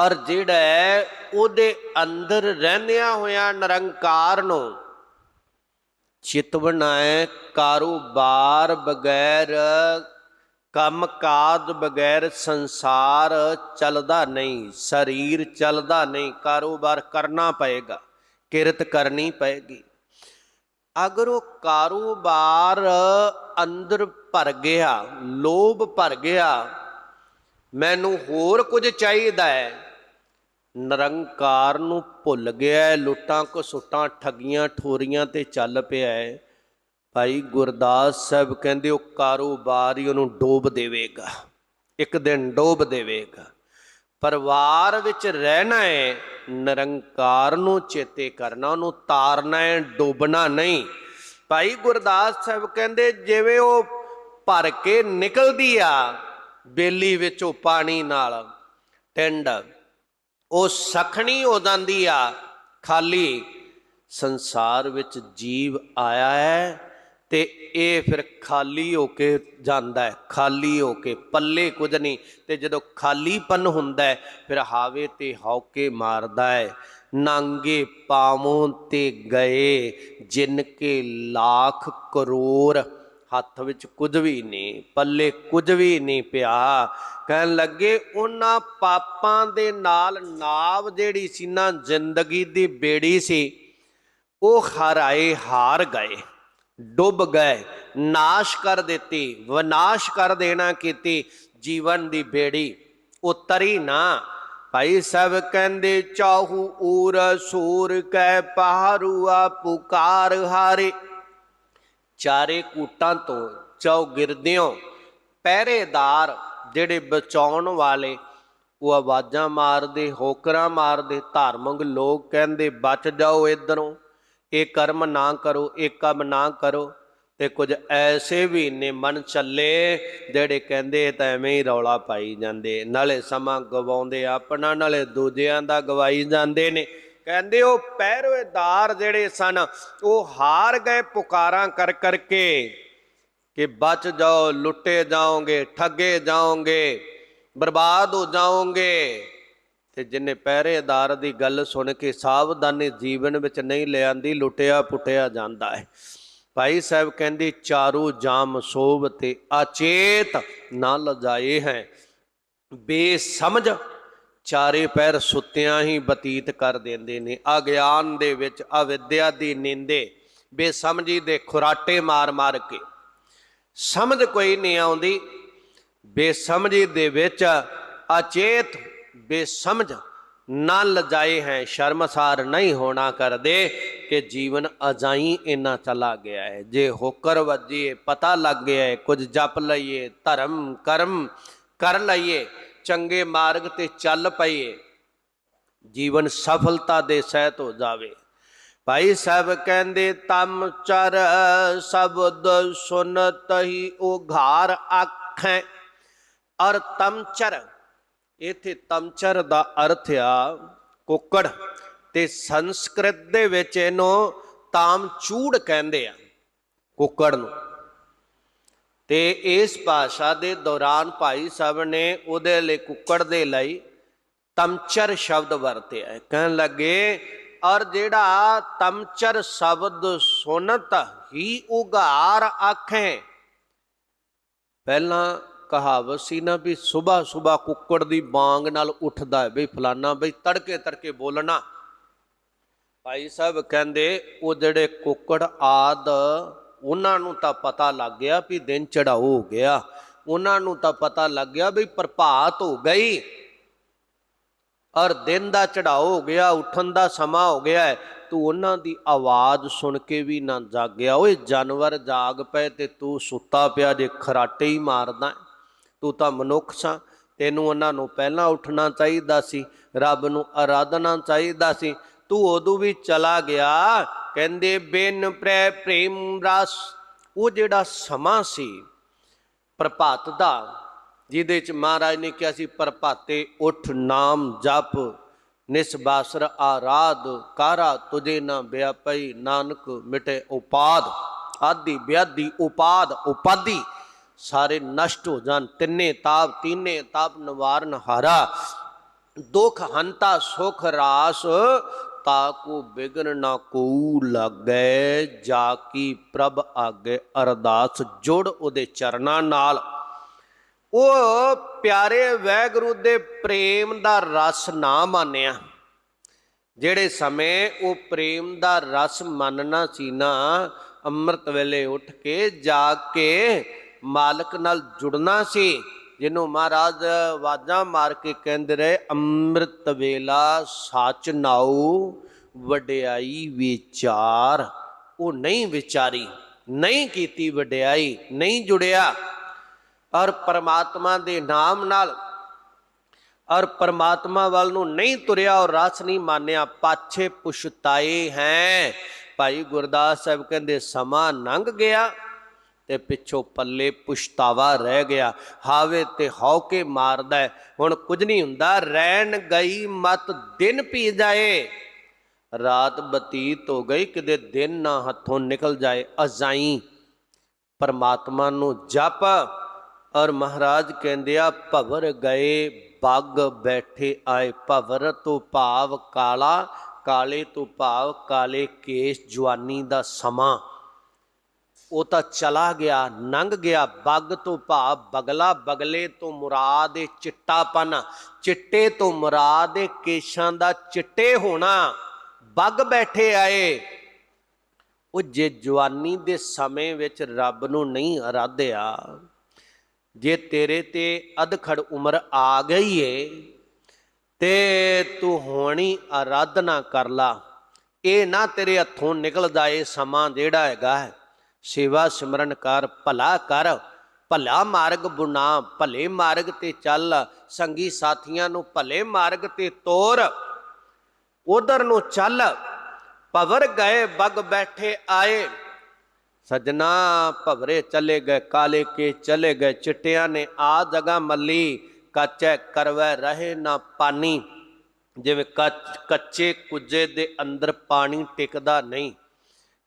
ਔਰ ਜਿਹੜਾ ਹੈ, ਉਹਦੇ ਅੰਦਰ ਰਹਿੰਦਿਆਂ ਹੋਇਆਂ ਨਿਰੰਕਾਰ ਨੂੰ ਚਿਤਵਨਾ ਹੈ ਕਾਰੋਬਾਰ ਬਗੈਰ ਕੰਮ ਕਾਜ ਬਗੈਰ ਸੰਸਾਰ ਚੱਲਦਾ ਨਹੀਂ, ਸਰੀਰ ਚੱਲਦਾ ਨਹੀਂ, ਕਾਰੋਬਾਰ ਕਰਨਾ ਪਏਗਾ, ਕਿਰਤ ਕਰਨੀ ਪਏਗੀ। ਅਗਰ ਉਹ ਕਾਰੋਬਾਰ ਅੰਦਰ ਭਰ ਗਿਆ, ਲੋਭ ਭਰ ਗਿਆ, ਮੈਨੂੰ ਹੋਰ ਕੁਝ ਚਾਹੀਦਾ ਹੈ। ਨਿਰੰਕਾਰ ਨੂੰ ਭੁੱਲ ਗਿਆ ਹੈ, ਲੁੱਟਾਂ ਘਸੁੱਟਾਂ ਠੱਗੀਆਂ ਠੋਰੀਆਂ ਤੇ ਚੱਲ ਪਿਆ ਹੈ। ਭਾਈ ਗੁਰਦਾਸ ਸਾਹਿਬ ਕਹਿੰਦੇ ਉਹ ਕਾਰੋਬਾਰ ਹੀ ਉਹਨੂੰ ਡੋਬ ਦੇਵੇਗਾ ਇੱਕ ਦਿਨ ਡੋਬ ਦੇਵੇਗਾ। ਪਰਿਵਾਰ ਵਿੱਚ ਰਹਿਣਾ ਹੈ ਨਿਰੰਕਾਰ ਨੂੰ ਚੇਤੇ ਕਰਨਾ ਉਹਨੂੰ ਤਾਰਨਾ ਹੈ ਡੋਬਣਾ ਨਹੀਂ। ਭਾਈ ਗੁਰਦਾਸ ਸਾਹਿਬ ਕਹਿੰਦੇ ਜਿਵੇਂ ਉਹ ਭਰ ਕੇ ਨਿਕਲਦੀ ਆ ਬੇਲੀ ਵਿੱਚੋਂ ਪਾਣੀ ਨਾਲ ਟਿੰਡ ਉਹ ਸਖਣੀ ਹੋ ਜਾਂਦੀ ਆ। ਖਾਲੀ ਸੰਸਾਰ ਵਿੱਚ ਜੀਵ ਆਇਆ ਹੈ ਤੇ ਇਹ ਫਿਰ ਖਾਲੀ ਹੋ ਕੇ ਜਾਂਦਾ ਹੈ। ਖਾਲੀ ਹੋ ਕੇ, ਪੱਲੇ ਕੁਝ ਨਹੀਂ। ਤੇ ਜਦੋਂ ਖਾਲੀਪਨ ਹੁੰਦਾ ਹੈ, ਫਿਰ ਹਾਵੇ ਤੇ ਹੌਕੇ ਮਾਰਦਾ ਹੈ। ਨਾਂਗੇ ਪਾਵੋਂ ਤੇ ਗਏ, ਜਿਨ ਕੇ ਲੱਖ ਕਰੋੜ ਹੱਥ ਵਿੱਚ ਕੁਝ ਵੀ ਨਹੀਂ ਪੱਲੇ ਕੁਝ ਵੀ ਨਹੀਂ ਪਿਆ। ਕਹਿਣ ਲੱਗੇ, ਉਹਨਾਂ ਪਾਪਾਂ ਦੇ ਨਾਲ ਨਾਵ ਜਿਹੜੀ ਸੀ ਨਾ, ਜ਼ਿੰਦਗੀ ਦੀ ਬੇੜੀ ਸੀ, ਉਹ ਹਰਾਏ ਹਾਰ ਗਏ, ਡੁੱਬ ਗਏ, ਨਾਸ਼ ਕਰ ਦਿੱਤੀ, ਵਿਨਾਸ਼ ਕਰ ਦੇਣਾ ਕੀਤੀ, ਜੀਵਨ ਦੀ ਬੇੜੀ ਉਤਰੀ ਨਾ। ਭਾਈ ਸਭ ਕਹਿੰਦੇ, ਚਾਹੂ ਊਰ ਸੂਰ ਕੈ ਪਹਾਰੂਆ ਪੁਕਾਰ ਹਾਰੇ। ਚਾਰੇ ਕੂਟਾਂ ਤੋਂ ਚੌ ਪਹਿਰੇਦਾਰ ਜਿਹੜੇ ਬਚਾਉਣ ਵਾਲੇ, ਉਹ ਆਵਾਜ਼ਾਂ ਮਾਰਦੇ, ਹੋਕਰਾਂ ਮਾਰਦੇ, ਧਾਰਮਿਕ ਲੋਕ ਕਹਿੰਦੇ, ਬਚ ਜਾਓ ਇਧਰੋਂ, ਇਹ ਕਰਮ ਨਾ ਕਰੋ, ਇਹ ਕੰਮ ਨਾ ਕਰੋ। ਤੇ ਕੁਝ ਐਸੇ ਵੀ ਨੇ ਮਨ ਚੱਲੇ ਜਿਹੜੇ ਕਹਿੰਦੇ ਤਾਂ ਐਵੇਂ ਹੀ ਰੌਲਾ ਪਾਈ ਜਾਂਦੇ, ਨਾਲੇ ਸਮਾਂ ਗਵਾਉਂਦੇ ਆਪਣਾ, ਨਾਲੇ ਦੂਜਿਆਂ ਦਾ ਗਵਾਈ ਜਾਂਦੇ ਨੇ। ਕਹਿੰਦੇ ਉਹ ਪਹਿਰੇਦਾਰ ਜਿਹੜੇ ਸਨ, ਉਹ ਹਾਰ ਗਏ ਪੁਕਾਰਾਂ ਕਰ ਕਰਕੇ ਕਿ ਬਚ ਜਾਓ, ਲੁੱਟੇ ਜਾਓਗੇ, ਠੱਗੇ ਜਾਓਗੇ, ਬਰਬਾਦ ਹੋ ਜਾਓਗੇ। ਤੇ ਜਿਨੇ ਪਹਿਰੇਦਾਰ ਦੀ ਗੱਲ ਸੁਣ ਕੇ ਸਾਵਧਾਨੀ ਜੀਵਨ ਵਿੱਚ ਨਹੀਂ ਲਿਆਂਦੀ, ਲੁੱਟਿਆ ਪੁੱਟਿਆ ਜਾਂਦਾ ਹੈ। ਭਾਈ ਸਾਹਿਬ ਕਹਿੰਦੇ, ਚਾਰੂ ਜਾਮ ਸੋਭ ਤੇ ਅਚੇਤ ਨਾ ਲਜਾਏ ਹੈ। ਬੇਸਮਝ ਚਾਰੇ ਪੈਰ ਸੁੱਤਿਆਂ ਹੀ ਬਤੀਤ ਕਰ ਦਿੰਦੇ ਨੇ। ਅਗਿਆਨ ਦੇ ਵਿੱਚ ਅਵਿਦਿਆ ਦੀ ਨਿੰਦੇ, ਬੇਸਮਝੀ ਦੇ ਖੁਰਾਟੇ ਮਾਰ-ਮਾਰ ਕੇ। ਸਮਝ ਕੋਈ ਨਹੀਂ ਆਉਂਦੀ। ਬੇਸਮਝੀ ਦੇ ਵਿੱਚ ਅਚੇਤ, ਬੇਸਮਝ ਨਾ ਲਜਾਏ ਹੈ, ਸ਼ਰਮਸਾਰ ਨਹੀਂ ਹੋਣਾ ਕਰਦੇ ਕਿ ਜੀਵਨ ਅਜਾਈ ਇੰਨਾ ਚਲਾ ਗਿਆ ਹੈ। ਜੇ ਹੋਕਰ ਵੱਜੀਏ, ਪਤਾ ਲੱਗ ਗਿਆ ਹੈ, ਕੁਝ ਜਪ ਲਈਏ, ਧਰਮ, ਕਰਮ ਕਰ ਲਈਏ ਚੰਗੇ ਮਾਰਗ ਤੇ ਚੱਲ ਪਈਏ, ਜੀਵਨ ਸਫਲਤਾ ਦੇ ਸਹਿਤ ਹੋ ਜਾਵੇ। ਭਾਈ ਸਾਹਿਬ ਕਹਿੰਦੇ, ਤਮ ਚਰ ਸ਼ਬਦ ਸੁਨਤ ਹੀ ਉਘਾਰ ਆਖੈ। ਔਰ ਤਮਚਰ ਇਥੇ ਤਮਚਰ ਦਾ ਅਰਥ ਆ ਕੁੱਕੜ। ਤੇ ਸੰਸਕ੍ਰਿਤ ਦੇ ਵਿੱਚ ਇਹਨੂੰ ਤਾਮ ਚੂੜ ਕਹਿੰਦੇ ਆ ਕੁੱਕੜ ਨੂੰ। ਤੇ ਇਸ ਭਾਸ਼ਾ ਦੇ ਦੌਰਾਨ ਭਾਈ ਸਾਹਿਬ ਨੇ ਉਹਦੇ ਲਈ ਕੁੱਕੜ ਦੇ ਲਈ ਤਮਚਰ ਸ਼ਬਦ ਵਰਤਿਆ ਕਹਿਣ ਲੱਗੇ, ਔਰ ਜਿਹੜਾ ਤਮਚਰ ਸ਼ਬਦ ਸੁਨਤ ਹੀ ਉਗਾਰ ਆਖੇ। ਪਹਿਲਾਂ ਕਹਾਵਤ ਸੀ ਨਾ ਵੀ ਸਵੇਰ ਸਵੇਰ ਕੁੱਕੜ ਦੀ ਬਾਂਗ ਨਾਲ ਉੱਠਦਾ ਹੈ, ਬਈ ਫਲਾਨਾ, ਬਈ ਤੜਕੇ ਤੜਕੇ ਬੋਲਣਾ। ਭਾਈ ਸਾਹਿਬ ਕਹਿੰਦੇ, ਉਹ ਜਿਹੜੇ ਕੁੱਕੜ ਆਦ ਉਹਨਾਂ ਨੂੰ ਤਾਂ ਪਤਾ ਲੱਗ ਗਿਆ ਵੀ ਦਿਨ ਚੜਾਓ ਹੋ ਗਿਆ। ਉਹਨਾਂ ਨੂੰ ਤਾਂ ਪਤਾ ਲੱਗ ਗਿਆ ਵੀ ਪ੍ਰਭਾਤ ਹੋ ਗਈ। ਔਰ ਦਿਨ ਦਾ ਚੜਾਓ ਹੋ ਗਿਆ, ਉੱਠਣ ਦਾ ਸਮਾਂ ਹੋ ਗਿਆ ਹੈ। ਤੂੰ ਉਹਨਾਂ ਦੀ ਆਵਾਜ਼ ਸੁਣ ਕੇ ਵੀ ਨਾ ਜਾਗਿਆ। ਓਏ ਜਾਨਵਰ, ਜਾਗ ਪਏ ਤੇ ਤੂੰ ਸੁੱਤਾ ਪਿਆ ਜੇ, ਖਰਾਟੇ ਹੀ ਮਾਰਦਾ ਤੂੰ ਤਾਂ ਮਨੁੱਖ ਸਾਂ। ਤੈਨੂੰ ਉਹਨਾਂ ਨੂੰ ਪਹਿਲਾਂ ਉੱਠਣਾ ਚਾਹੀਦਾ ਸੀ। ਰੱਬ ਨੂੰ ਆਰਾਧਨਾ ਚਾਹੀਦਾ ਸੀ। ਤੂੰ ਉਦੋਂ ਵੀ ਚਲਾ ਗਿਆ। ਕਹਿੰਦੇ, ਬਿਨ ਪ੍ਰੈ ਪ੍ਰੇਮ ਰਸ। ਉਹ ਜਿਹੜਾ ਸਮਾਂ ਸੀ ਪ੍ਰਭਾਤ ਦਾ, ਜਿਹਦੇ ਚ ਮਹਾਰਾਜ ਨੇ ਕਿਹਾ ਸੀ, ਪ੍ਰਭਾਤੇ ਉਠ ਨਾਮ ਜਪ ਨਿਸਬਾਸਰ ਆਰਾਧ, ਕਾਰਾ ਤੁਝੇ ਨਾ ਬਿਆਪਈ ਨਾਨਕ ਮਿਟੇ ਉਪਾਦ। ਆਦੀ ਬਿਆਦੀ, ਉਪਾਦ, ਉਪਾਦੀ, ਸਾਰੇ ਨਸ਼ਟ ਹੋ ਜਾਣ। ਤਿੰਨੇ ਤਾਪ, ਤੀਨੇ ਤਾਪ, ਨਿਵਾਰਨ ਹਾਰਾ। ਦੁਖ, ਹੰਤਾ, ਸੁਖ, ਰਾਸ ਤਾਕੂ ਬਿਗਨ ਨਾ ਕੋ ਲੱਗੈ, ਜਾ ਕੀ ਪ੍ਰਭ ਆਗੇ ਅਰਦਾਸ ਜੁੜ ਉਹਦੇ ਚਰਨਾਂ ਨਾਲ। ਉਹ ਪਿਆਰੇ ਵੈਗੁਰੂ ਦੇ ਪ੍ਰੇਮ ਦਾ ਰਸ ਨਾ ਮੰਨਿਆ। ਜਿਹੜੇ ਸਮੇਂ ਉਹ ਪ੍ਰੇਮ ਦਾ ਰਸ ਮੰਨਣਾ ਸੀ ਨਾ, ਅੰਮ੍ਰਿਤ ਵੇਲੇ ਉੱਠ ਕੇ ਜਾ ਕੇ ਮਾਲਕ ਨਾਲ ਜੁੜਨਾ ਸੀ। ਜਿਹਨੂੰ ਮਹਾਰਾਜ ਵਾਜਾਂ ਮਾਰ ਕੇ ਕਹਿੰਦੇ ਰਹੇ, ਅੰਮ੍ਰਿਤ ਵੇਲਾ ਸੱਚ ਨਾਉ, ਵਡਿਆਈ ਵਿਚਾਰ। ਉਹ ਨਹੀਂ ਵਿਚਾਰੀ, ਨਹੀਂ ਕੀਤੀ ਵਡਿਆਈ, ਨਹੀਂ ਜੁੜਿਆ। ਔਰ ਪਰਮਾਤਮਾ ਦੇ ਨਾਮ ਨਾਲ, ਔਰ ਪਰਮਾਤਮਾ ਵੱਲ ਨੂੰ ਨਹੀਂ ਤੁਰਿਆ, ਔਰ ਰਸ ਨਹੀਂ ਮਾਨਿਆ, ਪਾਛੇ ਪੁਛਤਾਏ ਹੈ। ਭਾਈ ਗੁਰਦਾਸ ਸਾਹਿਬ ਕਹਿੰਦੇ, ਸਮਾਂ ਲੰਘ ਗਿਆ। ਤੇ ਪਿੱਛੋਂ ਪੱਲੇ ਪੁਛਤਾਵਾ ਰਹਿ ਗਿਆ। ਹਾਵੇ ਤੇ ਹੌਕੇ ਮਾਰਦਾ ਹੁਣ ਕੁਝ ਨਹੀਂ ਹੁੰਦਾ। ਰਹਿਣ ਗਈ ਮਤ ਦਿਨ ਪੀ ਜਾਏ। ਰਾਤ ਬਤੀਤ ਹੋ ਗਈ। ਕਿਤੇ ਦਿਨ ਨਾ ਹੱਥੋਂ ਨਿਕਲ ਜਾਏ। ਅਜ਼ਾਈ ਪਰਮਾਤਮਾ ਨੂੰ ਜਪ। ਔਰ ਮਹਾਰਾਜ ਕਹਿੰਦੇ ਆ, ਭਵਰ ਗਏ ਪੱਗ ਬੈਠੇ ਆਏ। ਭਵਰ ਤੋਂ ਭਾਵ ਕਾਲਾ, ਕਾਲੇ ਤੋਂ ਭਾਵ ਕਾਲੇ ਕੇਸ ਜਵਾਨੀ ਦਾ ਸਮਾਂ। ਉਹ ਤਾਂ ਚਲਾ ਗਿਆ, ਨੰਗ ਗਿਆ, ਬੱਗ ਤੋਂ ਭਾਵ ਬਗਲਾ, ਬਗਲੇ ਤੋਂ ਮੁਰਾਦ ਇਹ ਚਿੱਟਾਪਨ। ਚਿੱਟੇ ਤੋਂ ਮੁਰਾਦ ਇਹ ਕੇਸ਼ਾਂ ਦਾ ਚਿੱਟੇ ਹੋਣਾ। ਬੱਗ ਬੈਠੇ ਆਏ। ਉਹ ਜੇ ਜਵਾਨੀ ਦੇ ਸਮੇਂ ਵਿੱਚ ਰੱਬ ਨੂੰ ਨਹੀਂ ਅਰਾਧਿਆ, ਜੇ ਤੇਰੇ ਤੇ ਅਧਖੜ ਉਮਰ ਆ ਗਈ ਏ, ਤੇ ਤੂੰ ਹੋਣੀ ਆਰਾਧਨਾ ਕਰ ਲਾ। ਇਹ ਨਾ ਤੇਰੇ ਹੱਥੋਂ ਨਿਕਲਦਾ ਏ ਸਮਾਂ ਜਿਹੜਾ ਹੈਗਾ ਹੈ। ਸੇਵਾ ਸਿਮਰਨ ਕਰ, ਭਲਾ ਕਰ, ਭਲਾ ਮਾਰਗ ਬੁਣਾ, ਭਲੇ ਮਾਰਗ ਤੇ ਚੱਲ, ਸੰਗੀ ਸਾਥੀਆਂ ਨੂੰ ਭਲੇ ਮਾਰਗ ਤੇ ਤੋਰ। ਉਧਰ ਨੂੰ ਚੱਲ, ਭਵਰ ਗਏ, ਬਗ ਬੈਠੇ ਆਏ। ਸਜਣਾ ਭਵਰੇ ਚਲੇ ਗਏ, ਕਾਲੇ ਕੇ ਚਲੇ ਗਏ, ਚਿੱਟਿਆਂ ਨੇ ਆ ਜਗਾ ਮੱਲੀ, ਕੱਚੇ ਕਰਵੈ ਰਹੇ ਨਾ ਪਾਣੀ ਜਿਵੇਂ ਕੱਚ- ਕੱਚੇ ਕੁੱਜੇ ਦੇ ਅੰਦਰ ਪਾਣੀ ਟਿਕਦਾ ਨਹੀਂ।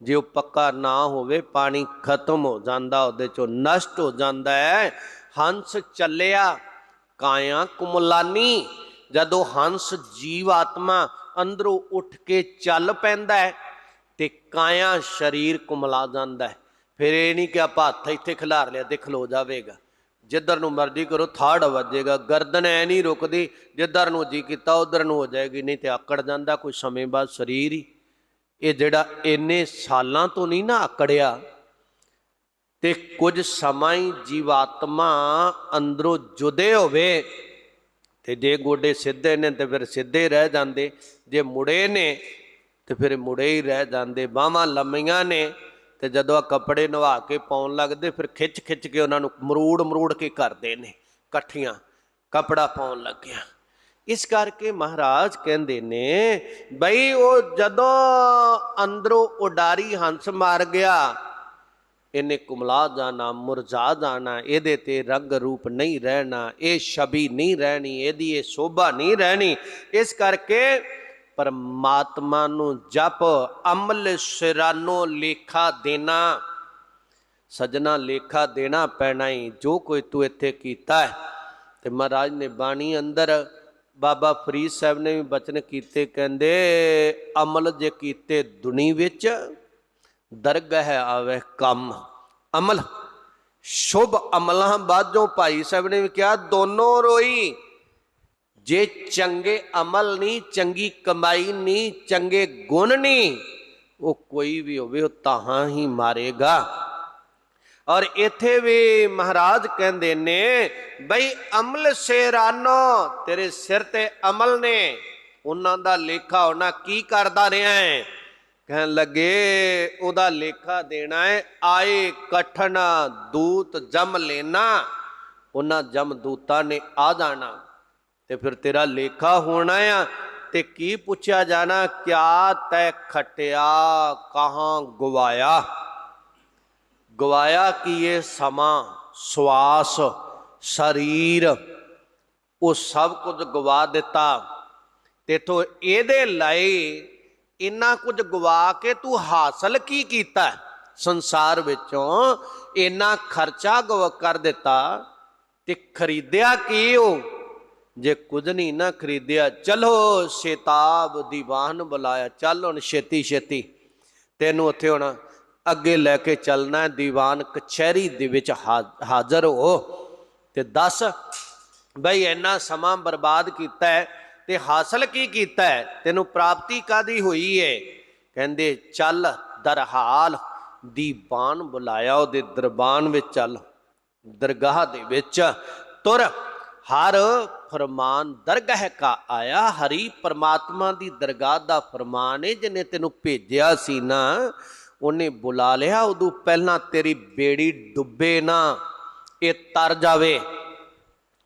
ਜੇ ਉਹ ਪੱਕਾ ਨਾ ਹੋਵੇ, ਪਾਣੀ ਖਤਮ ਹੋ ਜਾਂਦਾ, ਉਹਦੇ ਚੋਂ ਨਸ਼ਟ ਹੋ ਜਾਂਦਾ ਹੈ। ਹੰਸ ਚੱਲਿਆ, ਕਾਇਆ ਕੁਮਲਾਨੀ। ਜਦੋਂ ਹੰਸ ਜੀਵ ਆਤਮਾ ਅੰਦਰੋਂ ਉੱਠ ਕੇ ਚੱਲ ਪੈਂਦਾ ਹੈ ਤੇ ਕਾਇਆ ਸਰੀਰ ਕੁਮਲਾ ਜਾਂਦਾ ਹੈ। ਫਿਰ ਇਹ ਨਹੀਂ ਕਿ ਆਪਾਂ ਹੱਥ ਇੱਥੇ ਖਿਲਾਰ ਲਿਆ, ਤੇ ਖਲੋ ਜਾਵੇਗਾ। ਜਿੱਧਰ ਨੂੰ ਮਰਜ਼ੀ ਕਰੋ, ਥਾੜ ਵੱਜੇਗਾ, ਗਰਦਨ ਐ ਨਹੀਂ ਰੁਕਦੀ, ਜਿੱਧਰ ਨੂੰ ਜੀ ਕੀਤਾ, ਉਧਰ ਨੂੰ ਹੋ ਜਾਏਗੀ, ਨਹੀਂ ਤੇ ਆਕੜ ਜਾਂਦਾ, ਕੋਈ ਸਮੇਂ ਬਾਅਦ ਸਰੀਰ ਹੀ। ਇਹ ਜਿਹੜਾ ਇੰਨੇ ਸਾਲਾਂ ਤੋਂ ਨਹੀਂ ਨਾ ਆਕੜਿਆ ਤੇ ਕੁਝ ਸਮਾਂ ਹੀ ਜੀਵਾਤਮਾ ਅੰਦਰੋਂ ਜੁਦੇ ਹੋਵੇ ਤੇ ਜੇ ਗੋਡੇ ਸਿੱਧੇ ਨੇ ਤੇ ਫਿਰ ਸਿੱਧੇ ਰਹਿ ਜਾਂਦੇ, ਜੇ ਮੁੜੇ ਨੇ ਤੇ ਫਿਰ ਮੁੜੇ ਹੀ ਰਹਿ ਜਾਂਦੇ, ਬਾਹਾਂ ਲੰਮੀਆਂ ਨੇ ਤੇ ਜਦੋਂ ਆ ਕੱਪੜੇ ਨਵਾ ਕੇ ਪਾਉਣ ਲੱਗਦੇ ਫਿਰ ਖਿੱਚ ਖਿੱਚ ਕੇ ਉਹਨਾਂ ਨੂੰ ਮਰੂੜ ਮਰੂੜ ਕੇ ਕਰਦੇ ਨੇ, ਇਕੱਠੀਆਂ ਕੱਪੜਾ ਪਾਉਣ ਲੱਗਿਆ। ਇਸ ਕਰਕੇ ਮਹਾਰਾਜ ਕਹਿੰਦੇ ਨੇ, ਬਈ ਉਹ ਜਦੋਂ ਅੰਦਰੋਂ ਉਡਾਰੀ ਹੰਸ ਮਾਰ ਗਿਆ, ਇਹਨੇ ਕੁਮਲਾ ਜਾਣਾ, ਮੁਰਝਾ ਜਾਣਾ, ਇਹਦੇ ਤੇ ਰੰਗ ਰੂਪ ਨਹੀਂ ਰਹਿਣਾ, ਇਹ ਛਬੀ ਨਹੀਂ ਰਹਿਣੀ, ਇਹਦੀ ਇਹ ਸ਼ੋਭਾ ਨਹੀਂ ਰਹਿਣੀ, ਇਸ ਕਰਕੇ ਪਰਮਾਤਮਾ ਨੂੰ ਜਪ, ਅਮਲ ਸਿਰਾਨੋ ਲੇਖਾ ਦੇਣਾ, ਸਜਣਾ ਲੇਖਾ ਦੇਣਾ ਪੈਣਾ ਹੀ ਜੋ ਕੋਈ ਤੂੰ ਇੱਥੇ ਕੀਤਾ ਹੈ। ਤੇ ਮਹਾਰਾਜ ਨੇ ਬਾਣੀ ਅੰਦਰ ਬਾਬਾ ਫਰੀਦ ਸਾਹਿਬ ਨੇ ਵੀ ਬਚਨ ਕੀਤੇ, ਕਹਿੰਦੇ, ਅਮਲ ਜੇ ਕੀਤੇ ਦੁਨੀ ਵਿੱਚ, ਦਰਗਹ ਆਵੇ ਕੰਮ। ਅਮਲ, ਸ਼ੁਭ ਅਮਲਾਂ ਬਾਝੋਂ ਭਾਈ ਸਾਹਿਬ ਨੇ ਵੀ ਕਿਹਾ, ਦੋਨੋਂ ਰੋਈ। ਜੇ ਚੰਗੇ ਅਮਲ ਨਹੀਂ, ਚੰਗੀ ਕਮਾਈ ਨਹੀਂ, ਚੰਗੇ ਗੁਣ ਨਹੀਂ, ਉਹ ਕੋਈ ਵੀ ਹੋਵੇ, ਉਹ ਤਾਂ ਹੀ ਮਾਰੇਗਾ। ਔਰ ਇੱਥੇ ਵੀ ਮਹਾਰਾਜ ਕਹਿੰਦੇ ਨੇ, ਬਈ ਅਮਲ ਸੇਰਾਨੋ, ਤੇਰੇ ਸਿਰ ਤੇ ਅਮਲ ਨੇ। ਉਹਨਾਂ ਦਾ ਲੇਖਾ ਹੋਣਾ ਕੀ ਕਰਦਾ ਰਿਹਾ ਹੈ? ਕਹਿਣ ਲੱਗੇ, ਉਹਦਾ ਲੇਖਾ ਦੇਣਾ ਹੈ, ਆਏ ਕਠਨ ਦੂਤ ਜਮ ਲੈਣਾ। ਉਹਨਾਂ ਜਮ ਦੂਤਾਂ ਨੇ ਆ ਜਾਣਾ। ਤੇ ਫਿਰ ਤੇਰਾ ਲੇਖਾ ਹੋਣਾ ਆ, ਤੇ ਕੀ ਪੁੱਛਿਆ ਜਾਣਾ? ਕਿਆ ਤੈ ਖਟਿਆ, ਕਹਾਂ ਗਵਾਇਆ? ਗਵਾਇਆ ਕੀ ਇਹ ਸਮਾਂ, ਸਵਾਸ, ਸਰੀਰ। ਉਹ ਸਭ ਕੁਝ ਗਵਾ ਦਿੱਤਾ। ਤੇਥੋਂ ਇਹਦੇ ਲਈ ਇੰਨਾ ਕੁਝ ਗਵਾ ਕੇ ਤੂੰ ਹਾਸਲ ਕੀ ਕੀਤਾ? ਸੰਸਾਰ ਵਿੱਚੋਂ ਇੰਨਾ ਖਰਚਾ ਗਵ ਕਰ ਦਿੱਤਾ ਤੇ ਖਰੀਦਿਆ ਕੀ ਉਹ ਜੇ ਕੁਝ ਨਹੀਂ ਨਾ ਖਰੀਦਿਆ, ਚਲੋ ਸ਼ੇਤਾਬ ਦੀਵਾਨ ਬੁਲਾਇਆ। ਚੱਲ ਹੁਣ ਛੇਤੀ ਛੇਤੀ ਤੈਨੂੰ ਉੱਥੇ ਹੁਣ ਅੱਗੇ ਲੈ ਕੇ ਚੱਲਣਾ ਦੀਵਾਨ ਕਚਹਿਰੀ ਦੇ ਵਿੱਚ ਹਾ- ਹਾਜ਼ਰ ਹੋ ਤੇ ਦੱਸ ਬਈ ਇੰਨਾ ਸਮਾਂ ਬਰਬਾਦ ਕੀਤਾ ਹੈ ਤੇ ਹਾਸਲ ਕੀ ਕੀਤਾ ਹੈ? ਤੈਨੂੰ ਪ੍ਰਾਪਤੀ ਕਾਦੀ ਹੋਈ ਹੈ ਕਹਿੰਦੇ, ਚੱਲ ਦਰਹਾਲ ਦੀਵਾਨ ਬੁਲਾਇਆ ਉਹਦੇ ਦਰਬਾਨ ਵਿੱਚ ਚੱਲ। ਦਰਗਾਹ ਦੇ ਵਿੱਚ ਤੁਰ ਹਰ ਫਰਮਾਨ, ਦਰਗਾਹ ਕਾ ਆਇਆ, ਹਰੀ ਪਰਮਾਤਮਾ ਦੀ ਦਰਗਾਹ ਦਾ ਫਰਮਾਨ ਹੈ ਜਿਹਨੇ ਤੈਨੂੰ ਭੇਜਿਆ ਸੀ ਨਾ। ਉਹਨੇ ਬੁਲਾ ਲਿਆ, ਉਦੋਂ ਪਹਿਲਾਂ ਤੇਰੀ ਬੇੜੀ ਡੁੱਬੇ ਨਾ, ਇਹ ਤਰ ਜਾਵੇ।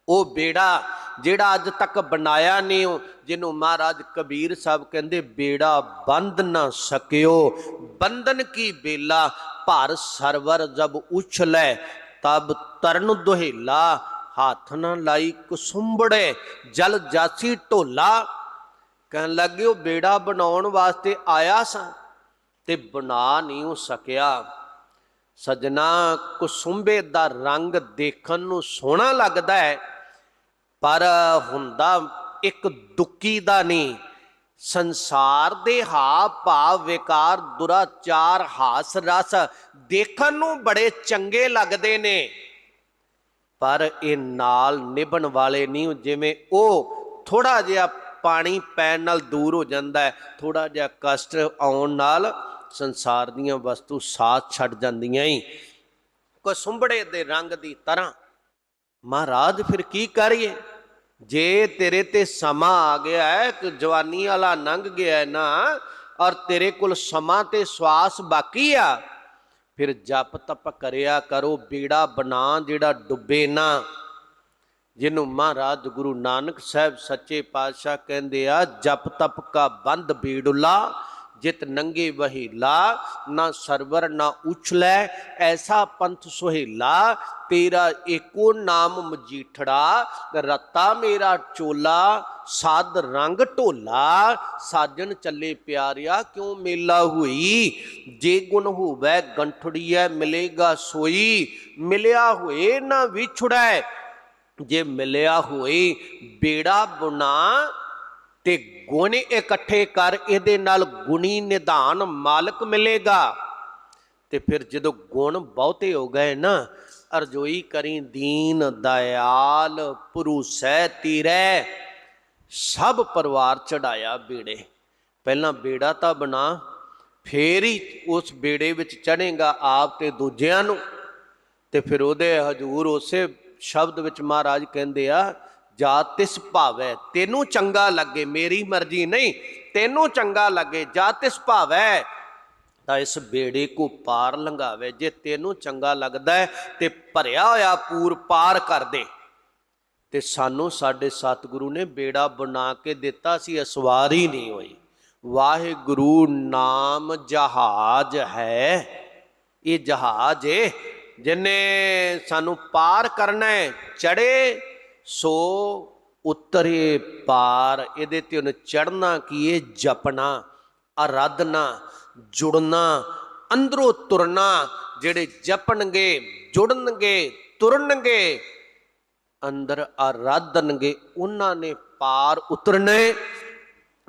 ਉਹ ਬੇੜਾ ਜਿਹੜਾ ਅੱਜ ਤੱਕ ਬਣਾਇਆ ਨਹੀਂ ਉਹ ਜਿਹਨੂੰ ਮਹਾਰਾਜ ਕਬੀਰ ਸਾਹਿਬ ਕਹਿੰਦੇ ਬੇੜਾ ਬੰਦ ਨਾ ਸਕਿਓ। ਬੰਧਨ ਕੀ ਬੇਲਾ, ਭਰ ਸਰਵਰ ਜਬ ਉਛਲੇ ਤਬ ਤਰਨ ਦੁਹੇਲਾ, ਹੱਥ ਨਾ ਲਾਈ ਕੁਸੁੰਬੜੇ, ਜਲ ਜਾਸੀ ਢੋਲਾ। ਕਹਿਣ ਲੱਗੇ ਉਹ ਬੇੜਾ ਬਣਾਉਣ ਵਾਸਤੇ ਆਇਆ ਸਾਂ। ਤੇ ਬਣਾ ਨਹੀਂ ਸਕਿਆ। ਸਜਣਾ ਕੁਸੁੰਬੇ ਦਾ ਰੰਗ ਦੇਖਣ ਨੂੰ ਸੋਹਣਾ ਲੱਗਦਾ ਹੈ, ਪਰ ਹੁੰਦਾ ਇੱਕ ਦੁੱਕੀ ਦਾ ਨਹੀਂ। ਸੰਸਾਰ ਦੇ ਹਾ ਭਾਵ ਵਿਕਾਰ ਦੁਰਾਚਾਰ ਹਾਸ ਰਸ ਦੇਖਣ ਨੂੰ ਬੜੇ ਚੰਗੇ ਲੱਗਦੇ ਨੇ। ਪਰ ਇਹ ਨਾਲ ਨਿਭਣ ਵਾਲੇ ਨਹੀਂ ਜਿਵੇਂ ਉਹ ਥੋੜਾ ਜਿਹਾ ਪਾਣੀ ਪੈਣ ਨਾਲ ਦੂਰ ਹੋ ਜਾਂਦਾ ਹੈ ਥੋੜਾ ਜਿਹਾ ਕਸ਼ਟ ਆਉਣ ਨਾਲ ਸੰਸਾਰ ਦੀਆਂ ਵਸਤੂ ਸਾਥ ਛੱਡ ਜਾਂਦੀਆਂ ਹੀ ਕਸੁੰਬੜੇ ਦੇ ਰੰਗ ਦੀ ਤਰ੍ਹਾਂ, ਮਹਾਰਾਜ ਫਿਰ ਕੀ ਕਰੀਏ? ਜੇ ਤੇਰੇ ਤੇ ਸਮਾਂ ਆ ਗਿਆ ਹੈ ਕਿ ਜਵਾਨੀ ਵਾਲਾ ਲੰਘ ਗਿਆ ਨਾ, ਔਰ ਤੇਰੇ ਕੋਲ ਸਮਾਂ ਤੇ ਸਵਾਸ ਬਾਕੀ ਆ, ਫਿਰ ਜਪ ਤਪ ਕਰਿਆ ਕਰੋ, ਬੀੜਾ ਬਣਾ ਜਿਹੜਾ ਡੁੱਬੇ ਨਾ। ਜਿਹਨੂੰ ਮਹਾਰਾਜ ਗੁਰੂ ਨਾਨਕ ਸਾਹਿਬ ਸੱਚੇ ਪਾਤਸ਼ਾਹ ਕਹਿੰਦੇ ਆ, ਜਪ ਤਪ ਕਾ ਬੰਦ ਬੀੜੁਲਾ ਜਿਤ ਨੰਗੇ ਵਹੀਲਾ ਨਾ ਸਰਵਰ, ਨਾ ਉਛਲੇ ਐਸਾ ਪੰਥ ਸੁਹੇਲਾ ਤੇਰਾ ਏਕੋ ਨਾਮ ਮਜੀਠੜਾ, ਰਤਾ ਮੇਰਾ ਚੋਲਾ, ਸਾਧ ਰੰਗ ਢੋਲਾ, ਸਾਜਣ ਚੱਲੇ ਪਿਆਰਿਆ, ਕਿਉਂ ਮੇਲਾ ਹੋਈ? ਜੇ ਗੁਣ ਹੋਵੇ ਗੰਠੜੀਐ, ਮਿਲੇਗਾ ਸੋਈ, ਮਿਲਿਆ ਹੋਏ ਨਾ ਵਿਛੜੈ, ਜੇ ਮਿਲਿਆ ਹੋਏ, ਬੇੜਾ ਬੁਣਾ ਤੇ ਗੁਣ ਇਕੱਠੇ ਕਰ, ਇਹਦੇ ਨਾਲ ਗੁਣੀ ਨਿਧਾਨ ਮਾਲਕ ਮਿਲੇਗਾ। ਤੇ ਫਿਰ ਜਦੋਂ ਗੁਣ ਬਹੁਤੇ ਹੋ ਗਏ ਨਾ, ਅਰਜੋਈ ਕਰੀ ਦੀਨ ਦਇਆਲ ਪੁਰੂਸੈ ਤੀਰੈ, ਸਭ ਪਰਿਵਾਰ ਚੜਾਇਆ ਬੇੜੇ। ਪਹਿਲਾਂ ਬੇੜਾ ਤਾਂ ਬਣਾ, ਫੇਰ ਹੀ ਉਸ ਬੇੜੇ ਵਿੱਚ ਚੜੇਗਾ ਆਪ ਤੇ ਦੂਜਿਆਂ ਨੂੰ। ਤੇ ਫਿਰ ਉਹਦੇ ਹਜੂਰ ਉਸੇ ਸ਼ਬਦ ਵਿੱਚ ਮਹਾਰਾਜ ਕਹਿੰਦੇ ਆ ਜਾ ਤਿਸ ਭਾਵੈ, ਤੈਨੂੰ ਚੰਗਾ ਲੱਗੇ, ਮੇਰੀ ਮਰਜ਼ੀ ਨਹੀਂ, ਤੈਨੂੰ ਚੰਗਾ ਲੱਗੇ, ਜਾ ਤਿਸ ਭਾਵੈ, ਤਾਂ ਇਸ ਬੇੜੇ ਕੋ ਪਾਰ ਲੰਘਾਵੇ, ਜੇ ਤੈਨੂੰ ਚੰਗਾ ਲੱਗਦਾ ਹੈ, ਤੇ ਭਰਿਆ ਹੋਇਆ ਪੂਰ ਪਾਰ ਕਰ ਦੇ। ਤੇ ਸਾਨੂੰ ਸਾਡੇ ਸਤਿਗੁਰੂ ਨੇ ਬੇੜਾ ਬਣਾ ਕੇ ਦਿੱਤਾ ਸੀ ਅਸਵਾਰ ਹੀ ਨਹੀਂ ਹੋਈ। ਵਾਹਿਗੁਰੂ ਨਾਮ ਜਹਾਜ਼ ਹੈ। ਇਹ ਜਹਾਜ਼ ਏ ਜਿਨੇ ਸਾਨੂੰ ਪਾਰ ਕਰਨਾ ਹੈ ਚੜੇ ਸੋ ਉਤਰੇ ਪਾਰ ਇਹਦੇ ਤੇ ਉਹਨੇ ਚੜਨਾ ਕੀ ਇਹ ਜਪਣਾ ਆਰਾਧਨਾ ਜੁੜਨਾ, ਅੰਦਰੋਂ ਤੁਰਨਾ, ਜਿਹੜੇ ਜਪਣਗੇ, ਜੁੜਨਗੇ, ਤੁਰਨਗੇ, ਅੰਦਰ ਆਰਾਧਨਗੇ ਉਹਨਾਂ ਨੇ ਪਾਰ ਉਤਰਨੇ।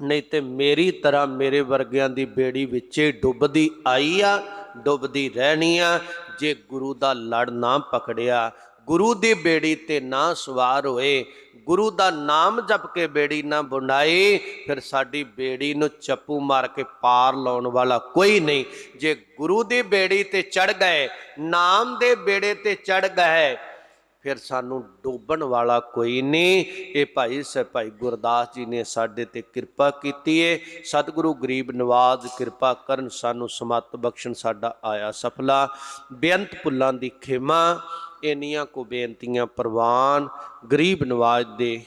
ਨਹੀਂ ਤੇ ਮੇਰੀ ਤਰ੍ਹਾਂ ਮੇਰੇ ਵਰਗਿਆਂ ਦੀ ਬੇੜੀ ਵਿੱਚੇ ਡੁੱਬਦੀ ਆਈ ਆ, ਡੁੱਬਦੀ ਰਹਿਣੀ ਆ, ਜੇ ਗੁਰੂ ਦਾ ਲੜ ਨਾ ਪਕੜਿਆ ਗੁਰੂ ਦੀ ਬੇੜੀ ਤੇ ਨਾ ਸਵਾਰ ਹੋਏ, ਗੁਰੂ ਦਾ ਨਾਮ ਜਪ ਕੇ ਬੇੜੀ ਨਾ ਬੁਣਾਈ ਫਿਰ ਸਾਡੀ ਬੇੜੀ ਨੂੰ ਚੱਪੂ ਮਾਰ ਕੇ ਪਾਰ ਲਾਉਣ ਵਾਲਾ ਕੋਈ ਨਹੀਂ। ਜੇ ਗੁਰੂ ਦੀ ਬੇੜੀ ਤੇ ਚੜ ਗਏ, ਨਾਮ ਦੇ ਬੇੜੇ ਤੇ ਚੜ ਗਏ ਫਿਰ ਸਾਨੂੰ ਡੋਬਣ ਵਾਲਾ ਕੋਈ ਨਹੀਂ। ਇਹ ਭਾਈ ਸ ਭਾਈ ਗੁਰਦਾਸ ਜੀ ਨੇ ਸਾਡੇ ਤੇ ਕਿਰਪਾ ਕੀਤੀ ਏ। ਸਤਿਗੁਰੂ ਗਰੀਬ ਨਵਾਜ਼ ਕਿਰਪਾ ਕਰਨ ਸਾਨੂੰ ਸਮਤ ਬਖਸ਼ਣ ਸਾਡਾ ਆਇਆ ਸਫਲਾ। ਬੇਅੰਤ ਪੁੱਲਾਂ ਦੀ ਖੇਮਾ, ਇੰਨੀਆਂ ਕੋ ਬੇਨਤੀਆਂ ਪ੍ਰਵਾਨ। ਗਰੀਬ ਨਵਾਜ਼ ਦੇ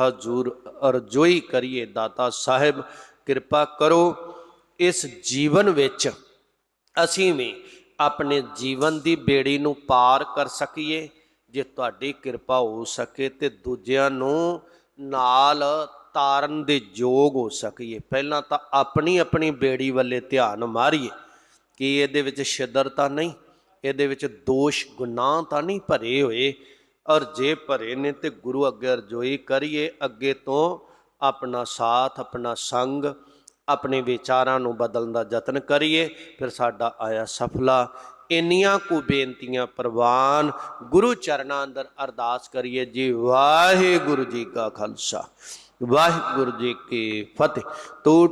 ਹਜ਼ੂਰ ਅਰਜ਼ੋਈ ਕਰੀਏ ਦਾਤਾ ਸਾਹਿਬ, ਕਿਰਪਾ ਕਰੋ। ਇਸ ਜੀਵਨ ਵਿੱਚ ਅਸੀਂ ਵੀ ਆਪਣੇ ਜੀਵਨ ਦੀ ਬੇੜੀ ਨੂੰ ਪਾਰ ਕਰ ਸਕੀਏ। ਜੇ ਤੁਹਾਡੀ ਕਿਰਪਾ ਹੋ ਸਕੇ ਤੇ ਦੂਜਿਆਂ ਨੂੰ ਨਾਲ ਤਾਰਨ ਦੇ ਯੋਗ ਹੋ ਸਕੀਏ। ਪਹਿਲਾਂ ਤਾਂ ਆਪਣੀ ਆਪਣੀ ਬੇੜੀ ਵੱਲੇ ਧਿਆਨ ਮਾਰੀਏ ਕਿ ਇਹਦੇ ਵਿੱਚ ਛਿਦਰਤਾ ਨਹੀਂ, ਇਹਦੇ ਵਿੱਚ ਦੋਸ਼, ਗੁਨਾਹ ਤਾਂ ਨਹੀਂ ਭਰੇ ਹੋਏ। ਔਰ ਜੇ ਭਰੇ ਨੇ ਤੇ ਗੁਰੂ ਅੱਗੇ ਅਰਜ਼ੋਈ ਕਰੀਏ, ਅੱਗੇ ਤੋਂ ਆਪਣਾ ਸਾਥ, ਆਪਣਾ ਸੰਗ, ਆਪਣੇ ਵਿਚਾਰਾਂ ਨੂੰ ਬਦਲਣ ਦਾ ਯਤਨ ਕਰੀਏ, ਫਿਰ ਸਾਡਾ ਆਇਆ ਸਫਲਾ। ਇੰਨੀਆਂ ਕੁ ਬੇਨਤੀਆਂ ਪ੍ਰਵਾਨ ਗੁਰੂ ਚਰਨਾਂ ਅੰਦਰ ਅਰਦਾਸ ਕਰੀਏ ਜੀ, ਵਾਹਿਗੁਰੂ ਜੀ ਕਾ ਖਾਲਸਾ, ਵਾਹਿਗੁਰੂ ਜੀ ਕੀ ਫਤਿਹ। ਤੋ